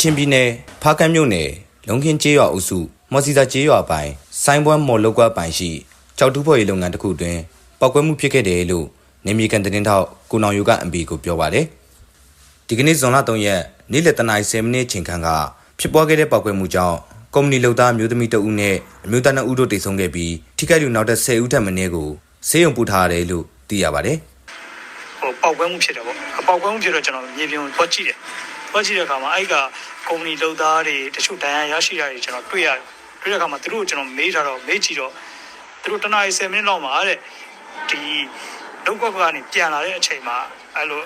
ချင်ပြည်နယ်ဖားကန့်မြို့နယ်လုံခင်းကျေးရွာအုပ်စုမော်စီစာကျေးရွာပိုင်ဆိုင်းဘွမ်းမော်လုတ်ကွာပိုင်ရှိကြောက်တူးဖော်ရေးလုပ်ငန်းတစ်ခုတွင်ပောက်ကွဲမှုဖြစ်ခဲ့တယ်လို့နေမြေကန်တင်းထောက်ကိုနောင်ယူကအမ်ပီကိုပြောပါတယ်ဒီကနေ့ဇွန်လ3ရက်နေ့လယ်တနာရီ10မိနစ်ချိန်ခန့်ကဖြစ်ပွားခဲ့တဲ့ပောက်ကွဲမှုကြောင့်ကုမ္ပဏီလုပ်သားမျိုးသမီးတဦးနဲ့အမျိုးသား2ဦးတို့တိတ်ဆုံးခဲ့ပြီးထိခိုက်လူနောက်ထပ်10ဦးထပ်မင်းကိုဆေးရုံပို့ထားရတယ်လို့သိရပါတယ်ဟိုပေါက်ကွဲမှုဖြစ်တယ်ပေါ့အပေါက်ကွဲမှုဖြစ်တော့ကျွန်တော်မြေပြင်ကိုသွားကြည့်တယ် သွားကြည့်တဲ့အခါမှာအဲ့ကကုမ္ပဏီလုပ်သားတွေတချို့ဒဏ်ရာရရှိတာတွေကျွန်တော်တွေ့ရတယ်တွေ့တဲ့အခါမှာသူတို့ကိုကျွန်တော်မေးထားတော့မေးကြည့်တော့သူတို့တနားရီ10မိနစ်လောက်မှာတဲ့ဒီလောက်ကွက်ကနေပြန်လာတဲ့အချိန်မှာအဲ့လို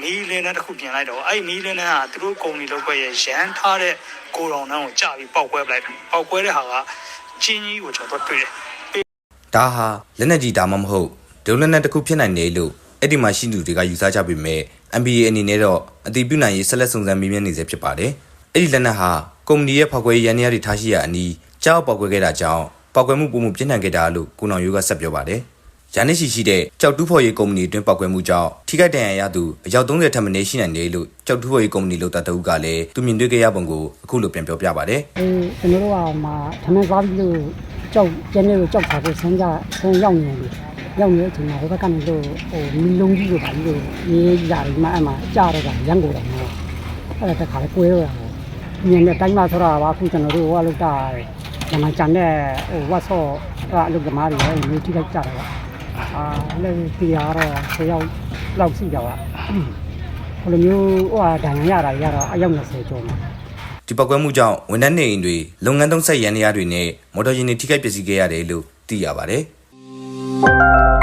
မီးလင်းတဲ့တစ်ခုပြင်လိုက်တော့အဲ့မီးလင်းတဲ့ဟာသူတို့ကုမ္ပဏီလုပ်ကွက်ရဲ့ရန်ထားတဲ့ကိုတော်နှောင်းကိုကြာပြီးပေါက်ကွဲပလိုက်တယ်ပေါက်ကွဲတဲ့ဟာကချင်းကြီးကိုကျွန်တော်တွေ့တယ်ဒါဟာလက်နက်ကြီးဒါမှမဟုတ်ဒုံလက်နက်တစ်ခုဖြစ်နိုင်တယ်လို့ အဲ့ဒီမှာရှိသူတွေကယူဆကြပေမဲ့ MBA အနေနဲ့တော့အတိပြုနိုင်ရေးဆက်လက်စုံစမ်းမေးမြန်းနေဆဲဖြစ်ပါတယ်။အဲ့ဒီလက်နက်ဟာကုမ္ပဏီရဲ့ဖောက်ခွဲရေးရန်ရည်တွေထားရှိရာအနီးကြောက်ပောက်ကွဲခဲ့တာကြောင့်ပောက်ကွဲမှုပုံမှုပြင်းထန်ခဲ့တာလို့ကိုနောင်ရိုးကဆက်ပြောပါတယ်။ရန်နေရှိရှိတဲ့ကြောက်တူးဖော်ရေးကုမ္ပဏီအတွင်းပောက်ကွဲမှုကြောင့်ထိခိုက်ဒဏ်ရာရသူအယောက်30ထက်မနည်းရှိနိုင်တယ်လို့ကြောက်တူးဖော်ရေးကုမ္ပဏီလို့တာတအုပ်ကလည်းသူမြင်တွေ့ခဲ့ရပုံကိုအခုလိုပြန်ပြောပြပါတယ်။အေးကျွန်တော်တို့ကမှထမင်းစားပြီးလို့ကြောက်ကျင်းလေးကိုကြောက်ခါဖို့ဆန်းကြဆန်းရောက်နေတယ် ရောက်နေတဲ့အချိန်မှာဟိုဘက်ကနေလို့ဟိုမီလုံးကြီးကိုပါပြီးလို့ရေးကြတယ်မှအဲ့မှာကြားတော့ကရန်ကုန်တော့နော်အဲ့ဒါတခါလေကွဲတော့တာပေါ့ညနေတိုင်းမှာဆိုတော့ပါအခုကျွန်တော်တို့ဟိုကလောက်တာညမချန်တဲ့ဟိုဝတ်ဆော့ကအလုပ်သမားတွေလည်းမျိုးထိလိုက်ကြတယ်ပေါ့အာလည်းဒီရတော့ဆယ်ယောက်လောက်ရှိကြပါဟိုလိုမျိုးဟိုဟာဒဏ်ရာရတာတွေကတော့အယောက်20ကျော်မှာဒီပောက်ကွဲမှုကြောင့်ဝန်ထမ်းနေအိမ်တွေလုပ်ငန်းသုံးဆက်ရန်နေရတွေနဲ့မော်တော်ယာဉ်တွေထိခိုက်ပျက်စီးခဲ့ရတယ်လို့သိရပါတယ်။ Thank you.